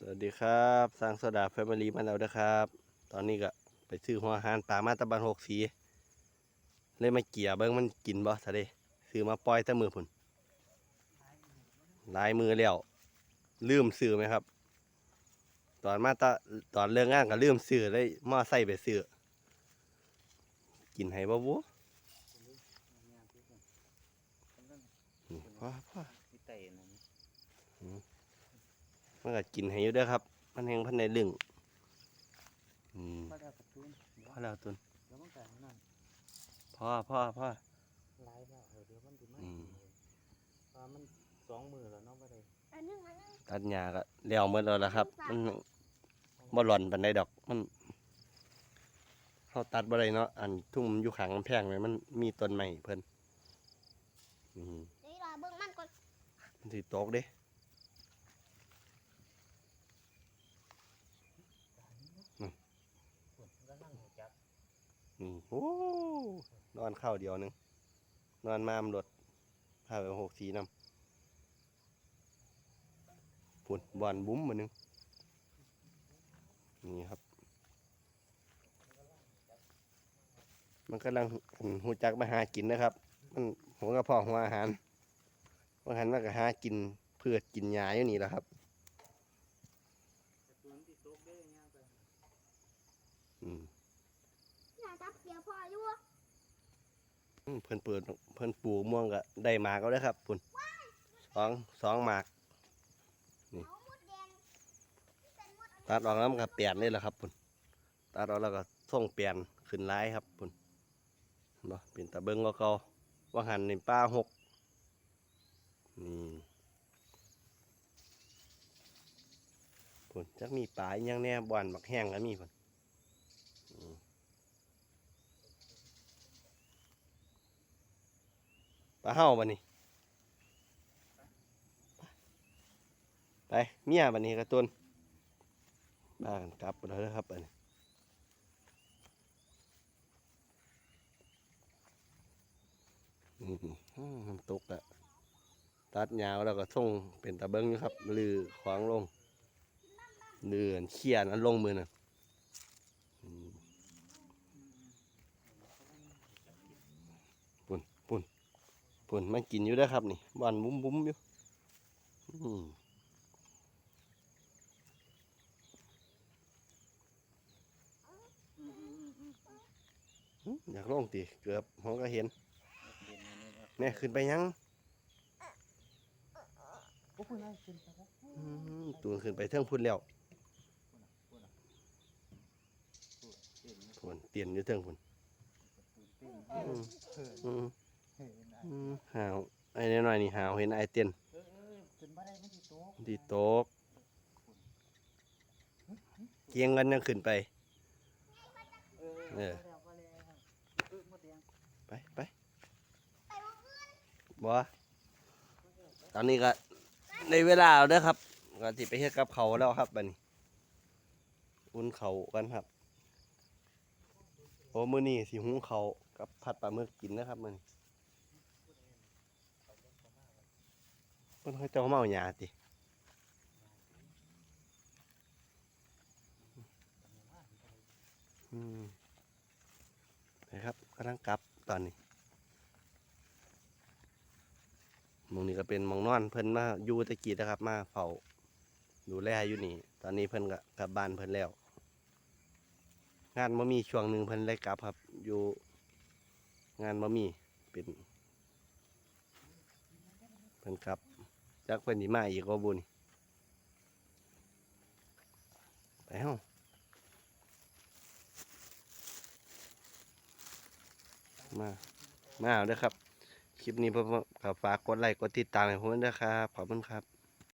สวัสดีครับสร้างโซดาแฟมิลี่มาแล้วนะครับ ตอนนี้ก็ไปซื้อหัวหารปลามาตะบันหกสี เลยมาเกี่ยเบิ้งมันกินบ่ทะเลซื้อมาปล่อยแต่มือพุ่นลายมือแล้วลืมซื้อไหมครับ ตอนมาตะตอนเรื่องงานก็ลืมซื้อเลยมอใส่ไปซื้อกินให้บ่บุพ่อพ่อ มันก็กินให้อยู่เด้อครับ มันแห้งพันในลึงอืมมาแล้วกระตุ้นเดี๋ยวพ่อแล้วตุนแล้วมันก็นั่นพ่อพ่อพ่อไล่แล้วเออเดี๋ยวมันสิมาอืมปลามันสองมือแล้วเนาะบ่ได้อันนึงอันนึงตัดหญ้าก็แล้วหมดแล้วล่ะครับ มันบ่หล่อนปานใดดอกมันเฮาตัดบ่ได้เนาะอันทุ่มอยู่ข้างกำแพงเลยมันมีต้นไม้เพิ่นอืมเดี๋ยวรอเบิ่งมันก่อนมันสิตกเด้ ส่วนก็นั่งหัวจับ นี่โอ้นอนเข้าเดียวนึง นอนมามนรถพาไปหกสีน้ำพุ่นบอนบุ้มมานึง นี่ครับ มันกำลังหูจักมาหากินนะครับ มันหัวกระเพาะหัวอาหารว่าหันมาก็หากินเพื่อกินหญ้าอยู่นี่แหละครับอืม จับเียพ่ออยู่อืมเพิ่นเปิดเพิ่นปลูกม่วงก็ได้หมากเอาเลยครับพุ่นสองสองหมาก เอามดแดงที่เป็นมดอันตัดออกแล้วมันก็เปลี่ยนนี่แหละครับพุ่นตัดออกแล้วก็ส่งเปลี่ยนขึ้นร้ายครับพุ่นเนบ่เป็นตะเบิงก็เก่าว่าหันในป้าหกนี่พุ่นจักมีปลาอีหยังแน่บ่อนบักแห้งก็มีพุ่นอืมป ลาเห่าบันนี้ไปเมียบันนี้กระตุนบ้ากันกลับไปแล้วครับอันนี้น้ำตกอะตัดยาวแล้วก็ส่งเป็นตะเบิงอยู่ครับลือขวางลงเดือนเขียนอันลงมือน่ะอืมปุ่นปุ่น ปุ่นมันกินอยู่เด้ครับนี่บอนบุ้มบุ้มอยู่อยากลงตีเกือบผมก็เห็นเด่นอันนี้ว่าแม่ขึ้นไปยังโอ้คุณนายขึ้นไปแล้วอืมตูนขึ้นไปเทิงพุ่นแล้วพุ่นเตียนอยู่เทิงพุ่นตื่นเต้น อืมเอออืมเห็นอะอืมหาวไอ้น้อยๆนี่หาวเห็นไอ้เตียนเออเออขึ้นบ่ได้มันสิตกที่โต๊ะเกียงกันยังขึ้นไป เออเออบ่แล้วบ่แล้วเออหมดแดงไปไปบ่ตอนนี้ก็ในเวลาแล้วเด้อครับก็สิไปเฮ็ดกับเขาวแล้วครับบัดนี้ อุ่นเขาวกันครับโอ้มื้อนี้สิหุงเขาวกับผัดปลาหมึกกินนะครับมื้อนี้ เพิ่นเขาเจ้าเมาหยาติอืมนะครับกำลังกลับตอนนี้มองนี้ก็เป็นมองนอนเพิ่นมาอยู่ตะกี้นะครับ มาเฝ้าดูแลอยู่นี่ ตอนนี้เพิ่นก็กลับบ้านเพิ่นแล้ว งานบ่มีช่วงหนึ่งเพิ่นเลยกลับครับ อยู่งานบ่มีเป็นเพิ่นกลับ จักเพิ่นสิมาอีกก็บุญไปเฮามา มาเอาเด้อครับ คลิปนี้ผมก็ฝากกดไลค์กดติดตามให้ผมด้วยครับ ขอบคุณครับ